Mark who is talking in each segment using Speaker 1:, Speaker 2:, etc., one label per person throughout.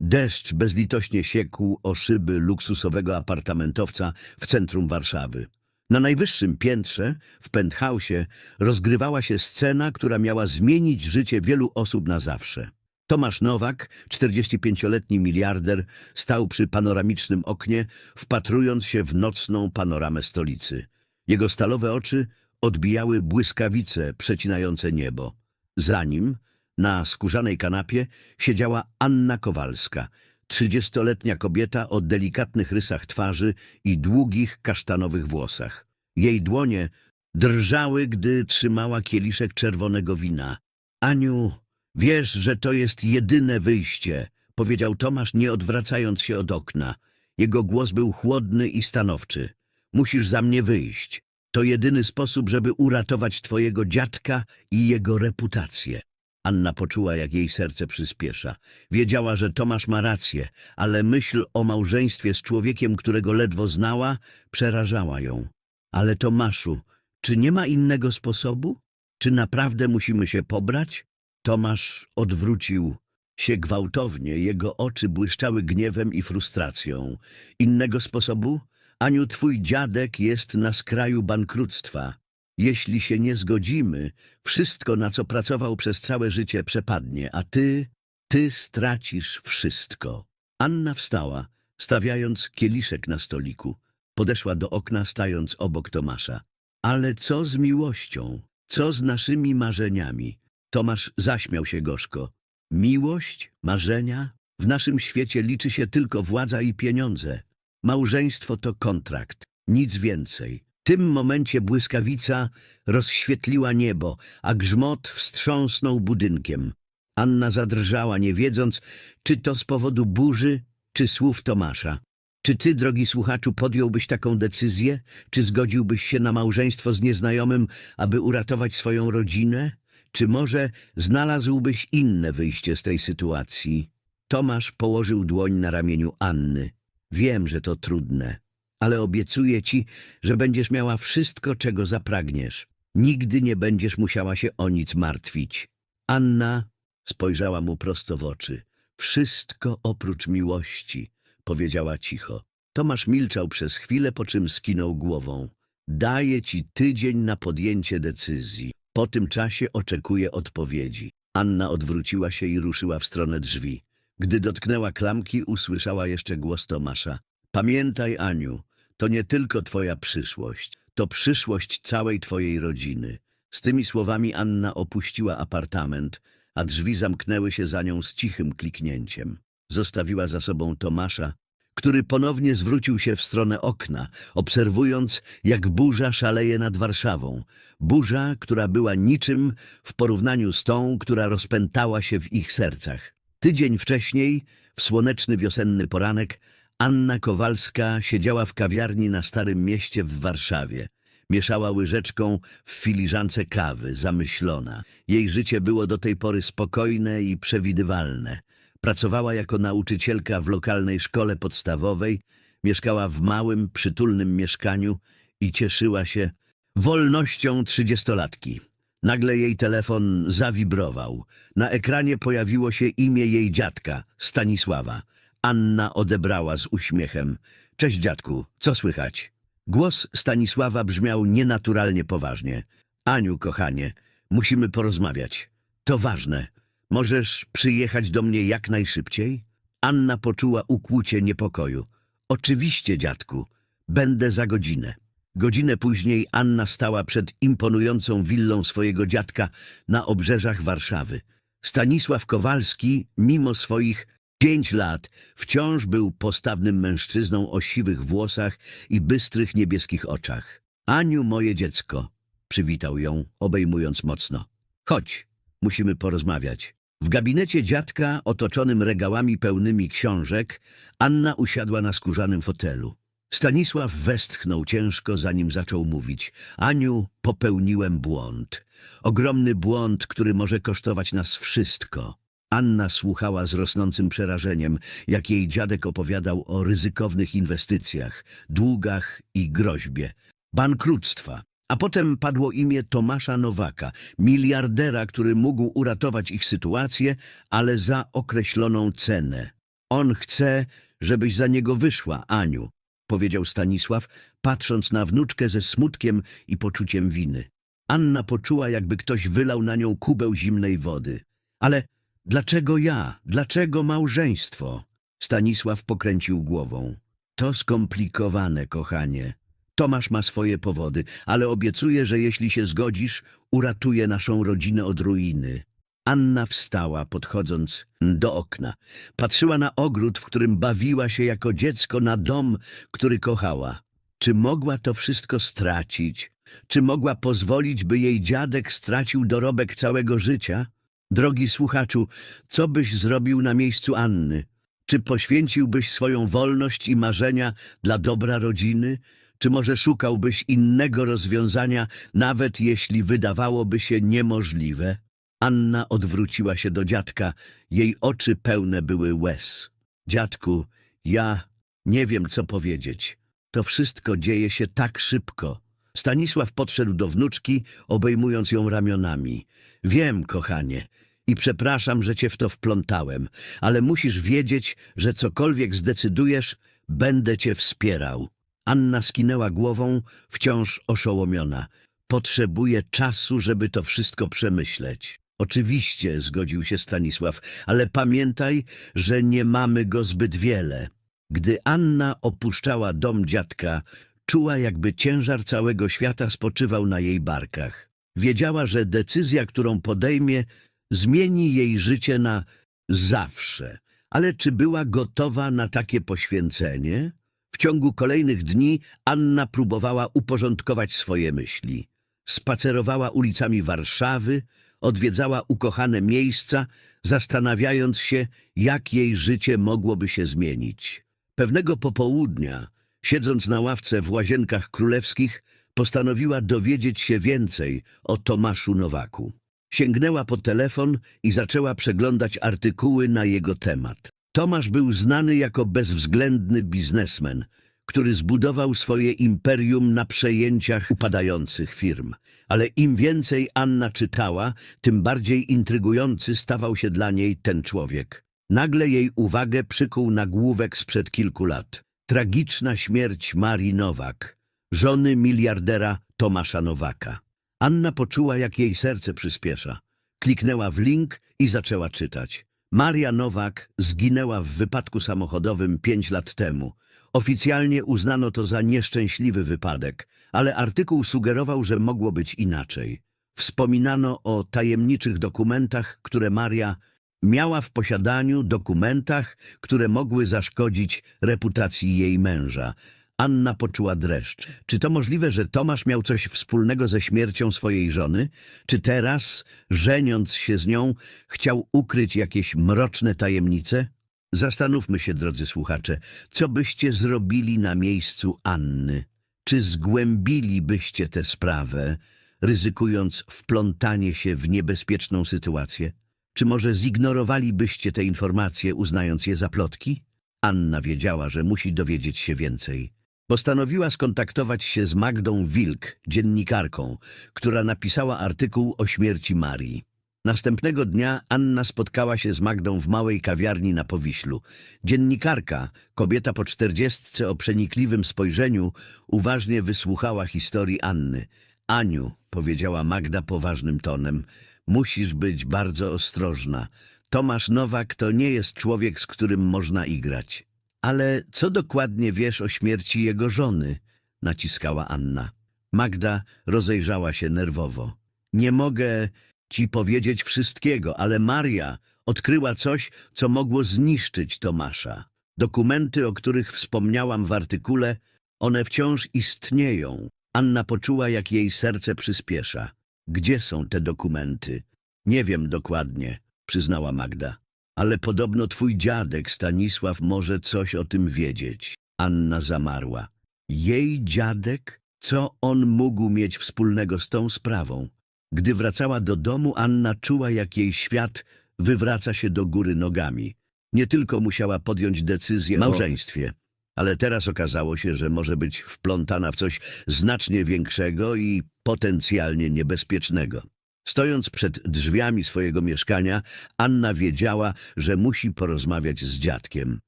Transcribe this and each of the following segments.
Speaker 1: Deszcz bezlitośnie siekł o szyby luksusowego apartamentowca w centrum Warszawy. Na najwyższym piętrze, w penthausie, rozgrywała się scena, która miała zmienić życie wielu osób na zawsze. Tomasz Nowak, 45-letni miliarder, stał przy panoramicznym oknie, wpatrując się w nocną panoramę stolicy. Jego stalowe oczy odbijały błyskawice przecinające niebo. Za nim, na skórzanej kanapie, siedziała Anna Kowalska, trzydziestoletnia kobieta o delikatnych rysach twarzy i długich, kasztanowych włosach. Jej dłonie drżały, gdy trzymała kieliszek czerwonego wina. Aniu, wiesz, że to jest jedyne wyjście, powiedział Tomasz, nie odwracając się od okna. Jego głos był chłodny i stanowczy. Musisz za mnie wyjść. To jedyny sposób, żeby uratować twojego dziadka i jego reputację. Anna poczuła, jak jej serce przyspiesza. Wiedziała, że Tomasz ma rację, ale myśl o małżeństwie z człowiekiem, którego ledwo znała, przerażała ją. Ale Tomaszu, czy nie ma innego sposobu? Czy naprawdę musimy się pobrać? Tomasz odwrócił się gwałtownie, jego oczy błyszczały gniewem i frustracją. Innego sposobu? Aniu, twój dziadek jest na skraju bankructwa. Jeśli się nie zgodzimy, wszystko, na co pracował przez całe życie, przepadnie, a ty, ty stracisz wszystko. Anna wstała, stawiając kieliszek na stoliku. Podeszła do okna, stając obok Tomasza. Ale co z miłością? Co z naszymi marzeniami? Tomasz zaśmiał się gorzko. Miłość? Marzenia? W naszym świecie liczy się tylko władza i pieniądze. Małżeństwo to kontrakt, nic więcej. Tym momencie błyskawica rozświetliła niebo, a grzmot wstrząsnął budynkiem. Anna zadrżała, nie wiedząc, czy to z powodu burzy, czy słów Tomasza. Czy ty, drogi słuchaczu, podjąłbyś taką decyzję? Czy zgodziłbyś się na małżeństwo z nieznajomym, aby uratować swoją rodzinę? Czy może znalazłbyś inne wyjście z tej sytuacji? Tomasz położył dłoń na ramieniu Anny. Wiem, że to trudne, ale obiecuję ci, że będziesz miała wszystko, czego zapragniesz. Nigdy nie będziesz musiała się o nic martwić. Anna spojrzała mu prosto w oczy. Wszystko oprócz miłości, powiedziała cicho. Tomasz milczał przez chwilę, po czym skinął głową. Daję ci tydzień na podjęcie decyzji. Po tym czasie oczekuję odpowiedzi. Anna odwróciła się i ruszyła w stronę drzwi. Gdy dotknęła klamki, usłyszała jeszcze głos Tomasza. Pamiętaj, Aniu, to nie tylko twoja przyszłość, to przyszłość całej twojej rodziny. Z tymi słowami Anna opuściła apartament, a drzwi zamknęły się za nią z cichym kliknięciem. Zostawiła za sobą Tomasza, który ponownie zwrócił się w stronę okna, obserwując, jak burza szaleje nad Warszawą. Burza, która była niczym w porównaniu z tą, która rozpętała się w ich sercach. Tydzień wcześniej, w słoneczny wiosenny poranek, Anna Kowalska siedziała w kawiarni na Starym Mieście w Warszawie. Mieszała łyżeczką w filiżance kawy, zamyślona. Jej życie było do tej pory spokojne i przewidywalne. Pracowała jako nauczycielka w lokalnej szkole podstawowej, mieszkała w małym, przytulnym mieszkaniu i cieszyła się wolnością trzydziestolatki. Nagle jej telefon zawibrował. Na ekranie pojawiło się imię jej dziadka, Stanisława. Anna odebrała z uśmiechem. Cześć dziadku, co słychać? Głos Stanisława brzmiał nienaturalnie poważnie. Aniu, kochanie, musimy porozmawiać. To ważne. Możesz przyjechać do mnie jak najszybciej? Anna poczuła ukłucie niepokoju. Oczywiście, dziadku. Będę za godzinę. Godzinę później Anna stała przed imponującą willą swojego dziadka na obrzeżach Warszawy. Stanisław Kowalski, mimo swoich pięć lat, wciąż był postawnym mężczyzną o siwych włosach i bystrych niebieskich oczach. Aniu, moje dziecko, przywitał ją, obejmując mocno. Chodź, musimy porozmawiać. W gabinecie dziadka, otoczonym regałami pełnymi książek, Anna usiadła na skórzanym fotelu. Stanisław westchnął ciężko, zanim zaczął mówić. Aniu, popełniłem błąd. Ogromny błąd, który może kosztować nas wszystko. Anna słuchała z rosnącym przerażeniem, jak jej dziadek opowiadał o ryzykownych inwestycjach, długach i groźbie. Bankructwa. A potem padło imię Tomasza Nowaka, miliardera, który mógł uratować ich sytuację, ale za określoną cenę. On chce, żebyś za niego wyszła, Aniu, powiedział Stanisław, patrząc na wnuczkę ze smutkiem i poczuciem winy. Anna poczuła, jakby ktoś wylał na nią kubeł zimnej wody. Ale dlaczego ja? Dlaczego małżeństwo? Stanisław pokręcił głową. To skomplikowane, kochanie. Tomasz ma swoje powody, ale obiecuję, że jeśli się zgodzisz, uratuje naszą rodzinę od ruiny. Anna wstała, podchodząc do okna. Patrzyła na ogród, w którym bawiła się jako dziecko, na dom, który kochała. Czy mogła to wszystko stracić? Czy mogła pozwolić, by jej dziadek stracił dorobek całego życia? Drogi słuchaczu, co byś zrobił na miejscu Anny? Czy poświęciłbyś swoją wolność i marzenia dla dobra rodziny? Czy może szukałbyś innego rozwiązania, nawet jeśli wydawałoby się niemożliwe? Anna odwróciła się do dziadka. Jej oczy pełne były łez. Dziadku, ja nie wiem, co powiedzieć. To wszystko dzieje się tak szybko. Stanisław podszedł do wnuczki, obejmując ją ramionami. Wiem, kochanie, i przepraszam, że cię w to wplątałem, ale musisz wiedzieć, że cokolwiek zdecydujesz, będę cię wspierał. Anna skinęła głową, wciąż oszołomiona. Potrzebuję czasu, żeby to wszystko przemyśleć. Oczywiście, zgodził się Stanisław, ale pamiętaj, że nie mamy go zbyt wiele. Gdy Anna opuszczała dom dziadka, czuła, jakby ciężar całego świata spoczywał na jej barkach. Wiedziała, że decyzja, którą podejmie, zmieni jej życie na zawsze. Ale czy była gotowa na takie poświęcenie? W ciągu kolejnych dni Anna próbowała uporządkować swoje myśli. Spacerowała ulicami Warszawy, odwiedzała ukochane miejsca, zastanawiając się, jak jej życie mogłoby się zmienić. Pewnego popołudnia, siedząc na ławce w Łazienkach Królewskich, postanowiła dowiedzieć się więcej o Tomaszu Nowaku. Sięgnęła po telefon i zaczęła przeglądać artykuły na jego temat. Tomasz był znany jako bezwzględny biznesmen, który zbudował swoje imperium na przejęciach upadających firm. Ale im więcej Anna czytała, tym bardziej intrygujący stawał się dla niej ten człowiek. Nagle jej uwagę przykuł nagłówek sprzed kilku lat. Tragiczna śmierć Marii Nowak, żony miliardera Tomasza Nowaka. Anna poczuła, jak jej serce przyspiesza. Kliknęła w link i zaczęła czytać. Maria Nowak zginęła w wypadku samochodowym pięć lat temu. Oficjalnie uznano to za nieszczęśliwy wypadek, ale artykuł sugerował, że mogło być inaczej. Wspominano o tajemniczych dokumentach, które Maria miała w posiadaniu, dokumentach, które mogły zaszkodzić reputacji jej męża. Anna poczuła dreszcz. Czy to możliwe, że Tomasz miał coś wspólnego ze śmiercią swojej żony? Czy teraz, żeniąc się z nią, chciał ukryć jakieś mroczne tajemnice? Zastanówmy się, drodzy słuchacze, co byście zrobili na miejscu Anny? Czy zgłębilibyście tę sprawę, ryzykując wplątanie się w niebezpieczną sytuację? Czy może zignorowalibyście te informacje, uznając je za plotki? Anna wiedziała, że musi dowiedzieć się więcej. Postanowiła skontaktować się z Magdą Wilk, dziennikarką, która napisała artykuł o śmierci Marii. Następnego dnia Anna spotkała się z Magdą w małej kawiarni na Powiślu. Dziennikarka, kobieta po czterdziestce o przenikliwym spojrzeniu, uważnie wysłuchała historii Anny. Aniu, powiedziała Magda poważnym tonem, musisz być bardzo ostrożna. Tomasz Nowak to nie jest człowiek, z którym można igrać. Ale co dokładnie wiesz o śmierci jego żony? Naciskała Anna. Magda rozejrzała się nerwowo. Nie mogę ci powiedzieć wszystkiego, ale Maria odkryła coś, co mogło zniszczyć Tomasza. Dokumenty, o których wspomniałam w artykule, one wciąż istnieją. Anna poczuła, jak jej serce przyspiesza. Gdzie są te dokumenty? Nie wiem dokładnie, przyznała Magda. Ale podobno twój dziadek Stanisław może coś o tym wiedzieć. Anna zamarła. Jej dziadek? Co on mógł mieć wspólnego z tą sprawą? Gdy wracała do domu, Anna czuła, jak jej świat wywraca się do góry nogami. Nie tylko musiała podjąć decyzję o małżeństwie, ale teraz okazało się, że może być wplątana w coś znacznie większego i potencjalnie niebezpiecznego. Stojąc przed drzwiami swojego mieszkania, Anna wiedziała, że musi porozmawiać z dziadkiem.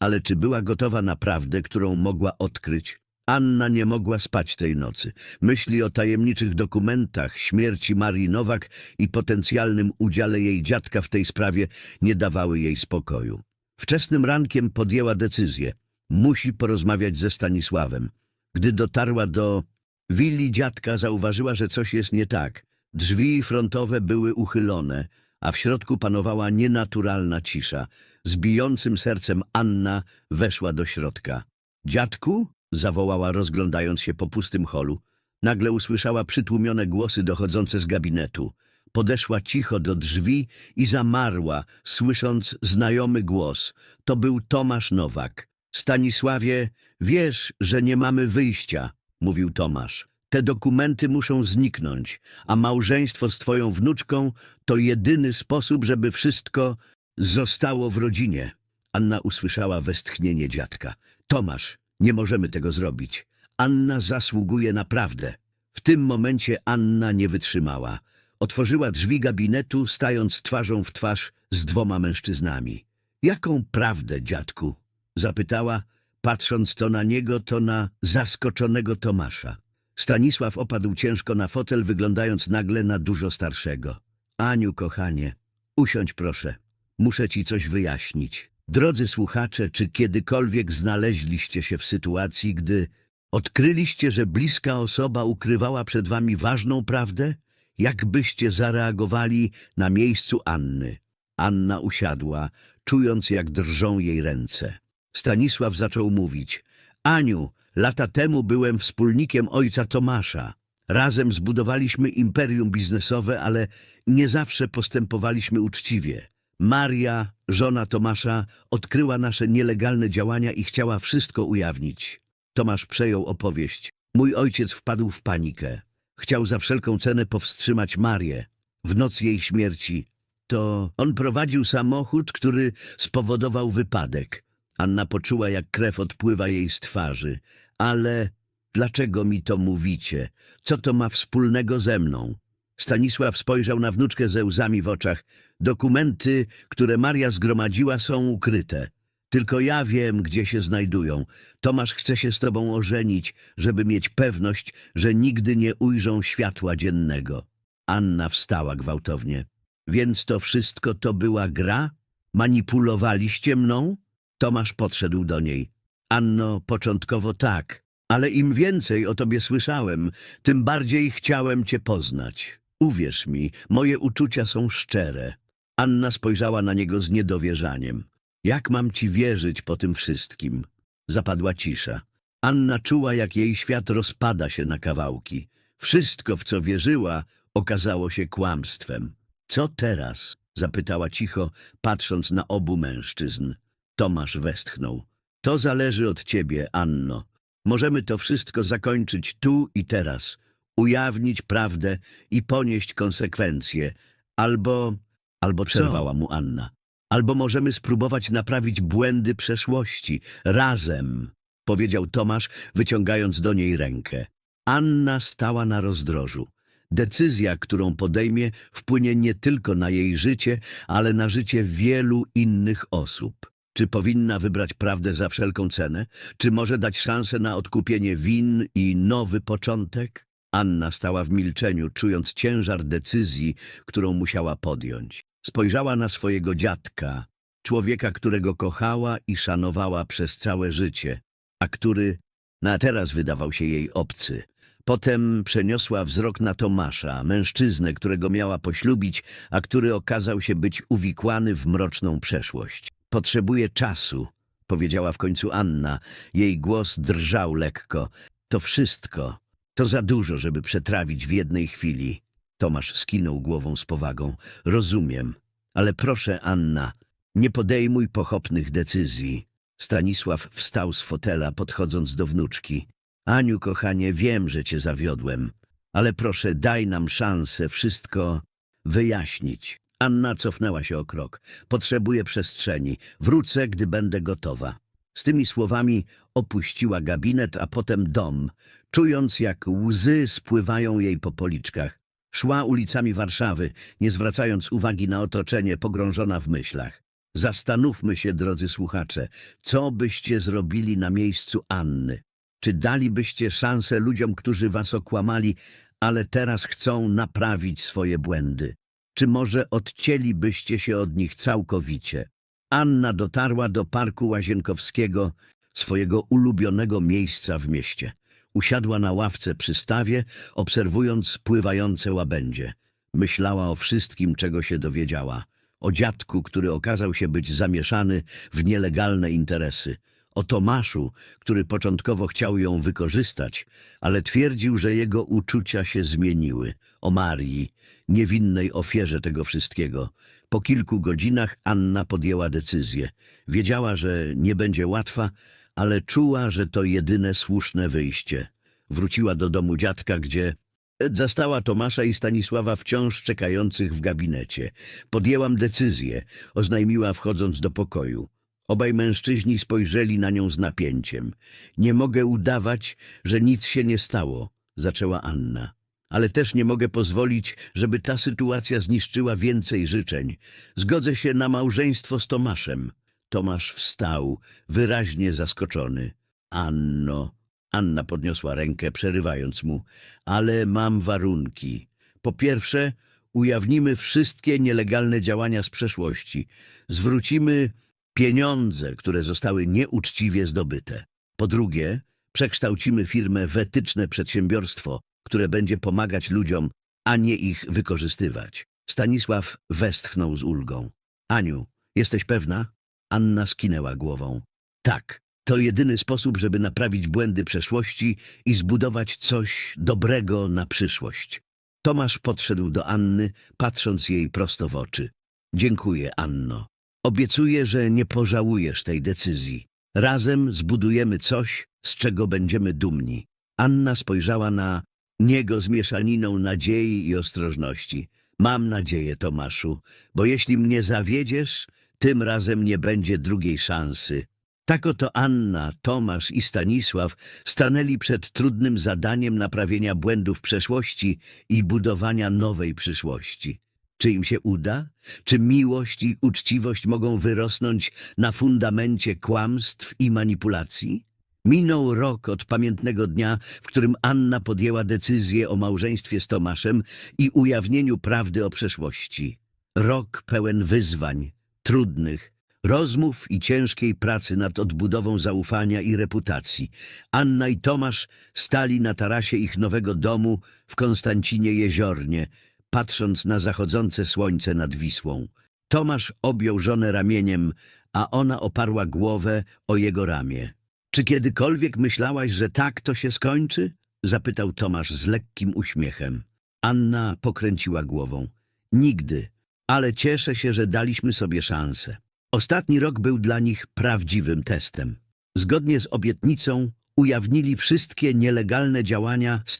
Speaker 1: Ale czy była gotowa na prawdę, którą mogła odkryć? Anna nie mogła spać tej nocy. Myśli o tajemniczych dokumentach, śmierci Marii Nowak i potencjalnym udziale jej dziadka w tej sprawie nie dawały jej spokoju. Wczesnym rankiem podjęła decyzję. Musi porozmawiać ze Stanisławem. Gdy dotarła do willi dziadka, zauważyła, że coś jest nie tak. Drzwi frontowe były uchylone, a w środku panowała nienaturalna cisza. Z bijącym sercem Anna weszła do środka. Dziadku? zawołała, rozglądając się po pustym holu. Nagle usłyszała przytłumione głosy dochodzące z gabinetu. Podeszła cicho do drzwi i zamarła, słysząc znajomy głos. To był Tomasz Nowak. Stanisławie, wiesz, że nie mamy wyjścia, mówił Tomasz. Te dokumenty muszą zniknąć, a małżeństwo z twoją wnuczką to jedyny sposób, żeby wszystko zostało w rodzinie. Anna usłyszała westchnienie dziadka. Tomasz, nie możemy tego zrobić. Anna zasługuje na prawdę. W tym momencie Anna nie wytrzymała. Otworzyła drzwi gabinetu, stając twarzą w twarz z dwoma mężczyznami. Jaką prawdę, dziadku? Zapytała, patrząc to na niego, to na zaskoczonego Tomasza. Stanisław opadł ciężko na fotel, wyglądając nagle na dużo starszego. Aniu, kochanie, usiądź proszę. Muszę ci coś wyjaśnić. Drodzy słuchacze, czy kiedykolwiek znaleźliście się w sytuacji, gdy odkryliście, że bliska osoba ukrywała przed wami ważną prawdę? Jak byście zareagowali na miejscu Anny? Anna usiadła, czując jak drżą jej ręce. Stanisław zaczął mówić. Aniu, lata temu byłem wspólnikiem ojca Tomasza. Razem zbudowaliśmy imperium biznesowe, ale nie zawsze postępowaliśmy uczciwie. Maria, żona Tomasza, odkryła nasze nielegalne działania i chciała wszystko ujawnić. Tomasz przejął opowieść. Mój ojciec wpadł w panikę. Chciał za wszelką cenę powstrzymać Marię. W noc jej śmierci to on prowadził samochód, który spowodował wypadek. Anna poczuła, jak krew odpływa jej z twarzy. Ale dlaczego mi to mówicie? Co to ma wspólnego ze mną? Stanisław spojrzał na wnuczkę ze łzami w oczach. Dokumenty, które Maria zgromadziła, są ukryte. Tylko ja wiem, gdzie się znajdują. Tomasz chce się z tobą ożenić, żeby mieć pewność, że nigdy nie ujrzą światła dziennego. Anna wstała gwałtownie. Więc to wszystko to była gra? Manipulowaliście mną? Tomasz podszedł do niej. Anno, początkowo tak, ale im więcej o tobie słyszałem, tym bardziej chciałem cię poznać. Uwierz mi, moje uczucia są szczere. Anna spojrzała na niego z niedowierzaniem. Jak mam ci wierzyć po tym wszystkim? Zapadła cisza. Anna czuła, jak jej świat rozpada się na kawałki. Wszystko, w co wierzyła, okazało się kłamstwem. Co teraz? zapytała cicho, patrząc na obu mężczyzn. Tomasz westchnął. To zależy od ciebie, Anno. Możemy to wszystko zakończyć tu i teraz, ujawnić prawdę i ponieść konsekwencje. Albo... Albo przerwała mu Anna. Albo możemy spróbować naprawić błędy przeszłości. Razem, powiedział Tomasz, wyciągając do niej rękę. Anna stała na rozdrożu. Decyzja, którą podejmie, wpłynie nie tylko na jej życie, ale na życie wielu innych osób. Czy powinna wybrać prawdę za wszelką cenę? Czy może dać szansę na odkupienie win i nowy początek? Anna stała w milczeniu, czując ciężar decyzji, którą musiała podjąć. Spojrzała na swojego dziadka, człowieka, którego kochała i szanowała przez całe życie, a który na teraz wydawał się jej obcy. Potem przeniosła wzrok na Tomasza, mężczyznę, którego miała poślubić, a który okazał się być uwikłany w mroczną przeszłość. Potrzebuje czasu, powiedziała w końcu Anna. Jej głos drżał lekko. To wszystko. To za dużo, żeby przetrawić w jednej chwili. Tomasz skinął głową z powagą. Rozumiem, ale proszę, Anna, nie podejmuj pochopnych decyzji. Stanisław wstał z fotela, podchodząc do wnuczki. Aniu, kochanie, wiem, że cię zawiodłem, ale proszę, daj nam szansę wszystko wyjaśnić. Anna cofnęła się o krok. Potrzebuję przestrzeni. Wrócę, gdy będę gotowa. Z tymi słowami opuściła gabinet, a potem dom, czując jak łzy spływają jej po policzkach. Szła ulicami Warszawy, nie zwracając uwagi na otoczenie, pogrążona w myślach. Zastanówmy się, drodzy słuchacze, co byście zrobili na miejscu Anny? Czy dalibyście szansę ludziom, którzy was okłamali, ale teraz chcą naprawić swoje błędy? Czy może odcięlibyście się od nich całkowicie? Anna dotarła do parku Łazienkowskiego, swojego ulubionego miejsca w mieście. Usiadła na ławce przy stawie, obserwując pływające łabędzie. Myślała o wszystkim, czego się dowiedziała. O dziadku, który okazał się być zamieszany w nielegalne interesy. O Tomaszu, który początkowo chciał ją wykorzystać, ale twierdził, że jego uczucia się zmieniły. O Marii, niewinnej ofierze tego wszystkiego. Po kilku godzinach Anna podjęła decyzję. Wiedziała, że nie będzie łatwa, ale czuła, że to jedyne słuszne wyjście. Wróciła do domu dziadka, gdzie zastała Tomasza i Stanisława wciąż czekających w gabinecie. Podjęłam decyzję, oznajmiła wchodząc do pokoju. Obaj mężczyźni spojrzeli na nią z napięciem. Nie mogę udawać, że nic się nie stało, zaczęła Anna. Ale też nie mogę pozwolić, żeby ta sytuacja zniszczyła więcej życzeń. Zgodzę się na małżeństwo z Tomaszem. Tomasz wstał, wyraźnie zaskoczony. Anno, Anna podniosła rękę, przerywając mu, ale mam warunki. Po pierwsze, ujawnimy wszystkie nielegalne działania z przeszłości. Zwrócimy pieniądze, które zostały nieuczciwie zdobyte. Po drugie, przekształcimy firmę w etyczne przedsiębiorstwo, które będzie pomagać ludziom, a nie ich wykorzystywać. Stanisław westchnął z ulgą. Aniu, jesteś pewna? Anna skinęła głową. Tak, to jedyny sposób, żeby naprawić błędy przeszłości i zbudować coś dobrego na przyszłość. Tomasz podszedł do Anny, patrząc jej prosto w oczy. Dziękuję, Anno. Obiecuję, że nie pożałujesz tej decyzji. Razem zbudujemy coś, z czego będziemy dumni. Anna spojrzała na niego z mieszaniną nadziei i ostrożności. Mam nadzieję, Tomaszu, bo jeśli mnie zawiedziesz, tym razem nie będzie drugiej szansy. Tak oto Anna, Tomasz i Stanisław stanęli przed trudnym zadaniem naprawienia błędów przeszłości i budowania nowej przyszłości. Czy im się uda? Czy miłość i uczciwość mogą wyrosnąć na fundamencie kłamstw i manipulacji? Minął rok od pamiętnego dnia, w którym Anna podjęła decyzję o małżeństwie z Tomaszem i ujawnieniu prawdy o przeszłości. Rok pełen wyzwań, trudnych, rozmów i ciężkiej pracy nad odbudową zaufania i reputacji. Anna i Tomasz stali na tarasie ich nowego domu w Konstancinie Jeziornie, patrząc na zachodzące słońce nad Wisłą. Tomasz objął żonę ramieniem, a ona oparła głowę o jego ramię. Czy kiedykolwiek myślałaś, że tak to się skończy? Zapytał Tomasz z lekkim uśmiechem. Anna pokręciła głową. Nigdy, ale cieszę się, że daliśmy sobie szansę. Ostatni rok był dla nich prawdziwym testem. Zgodnie z obietnicą ujawnili wszystkie nielegalne działania z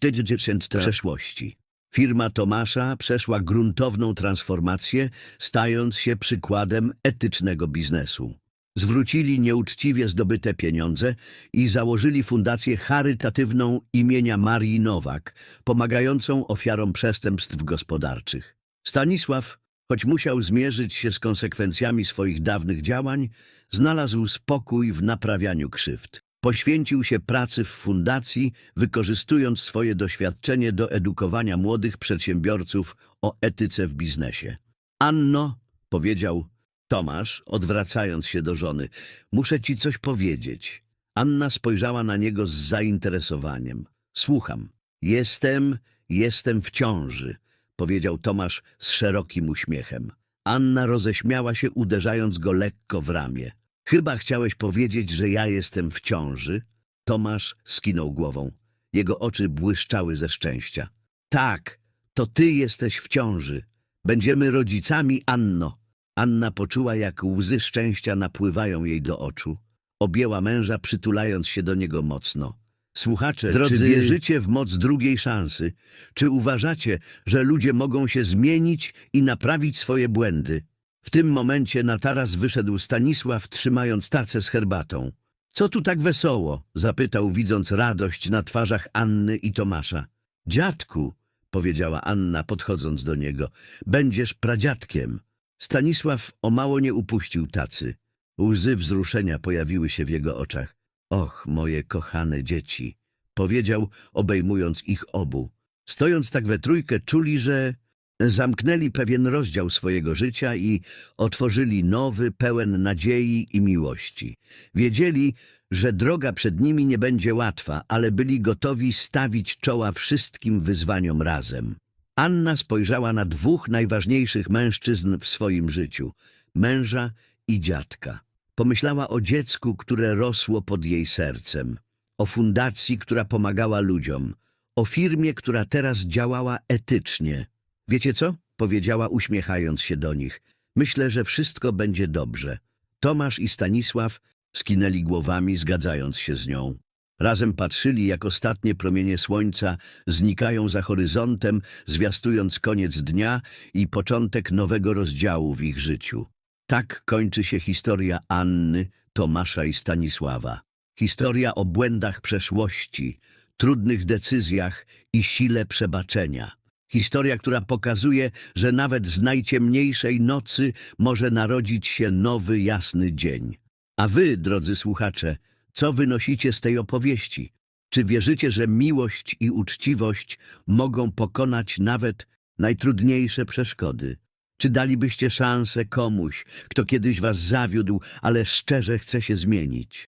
Speaker 1: przeszłości. Firma Tomasza przeszła gruntowną transformację, stając się przykładem etycznego biznesu. Zwrócili nieuczciwie zdobyte pieniądze i założyli fundację charytatywną imienia Marii Nowak, pomagającą ofiarom przestępstw gospodarczych. Stanisław, choć musiał zmierzyć się z konsekwencjami swoich dawnych działań, znalazł spokój w naprawianiu krzywd. Poświęcił się pracy w fundacji, wykorzystując swoje doświadczenie do edukowania młodych przedsiębiorców o etyce w biznesie. Anno, powiedział Tomasz, odwracając się do żony, muszę ci coś powiedzieć. Anna spojrzała na niego z zainteresowaniem. Słucham. Jestem, jestem w ciąży, powiedział Tomasz z szerokim uśmiechem. Anna roześmiała się, uderzając go lekko w ramię. Chyba chciałeś powiedzieć, że ja jestem w ciąży? Tomasz skinął głową. Jego oczy błyszczały ze szczęścia. Tak, to ty jesteś w ciąży. Będziemy rodzicami, Anno. Anna poczuła, jak łzy szczęścia napływają jej do oczu. Objęła męża, przytulając się do niego mocno. Słuchacze,
Speaker 2: Drodzy-
Speaker 1: czy wierzycie w moc drugiej szansy? Czy uważacie, że ludzie mogą się zmienić i naprawić swoje błędy? W tym momencie na taras wyszedł Stanisław, trzymając tacę z herbatą. Co tu tak wesoło? zapytał, widząc radość na twarzach Anny i Tomasza. Dziadku, powiedziała Anna, podchodząc do niego. Będziesz pradziadkiem. Stanisław o mało nie upuścił tacy. Łzy wzruszenia pojawiły się w jego oczach. Och, moje kochane dzieci, powiedział, obejmując ich obu. Stojąc tak we trójkę, czuli, że zamknęli pewien rozdział swojego życia i otworzyli nowy, pełen nadziei i miłości. Wiedzieli, że droga przed nimi nie będzie łatwa, ale byli gotowi stawić czoła wszystkim wyzwaniom razem. Anna spojrzała na dwóch najważniejszych mężczyzn w swoim życiu męża i dziadka. Pomyślała o dziecku, które rosło pod jej sercem, o fundacji, która pomagała ludziom, o firmie, która teraz działała etycznie. Wiecie co? powiedziała, uśmiechając się do nich. Myślę, że wszystko będzie dobrze. Tomasz i Stanisław skinęli głowami, zgadzając się z nią. Razem patrzyli, jak ostatnie promienie słońca znikają za horyzontem, zwiastując koniec dnia i początek nowego rozdziału w ich życiu. Tak kończy się historia Anny, Tomasza i Stanisława. Historia o błędach przeszłości, trudnych decyzjach i sile przebaczenia. Historia, która pokazuje, że nawet z najciemniejszej nocy może narodzić się nowy, jasny dzień. A wy, drodzy słuchacze, co wynosicie z tej opowieści? Czy wierzycie, że miłość i uczciwość mogą pokonać nawet najtrudniejsze przeszkody? Czy dalibyście szansę komuś, kto kiedyś was zawiódł, ale szczerze chce się zmienić?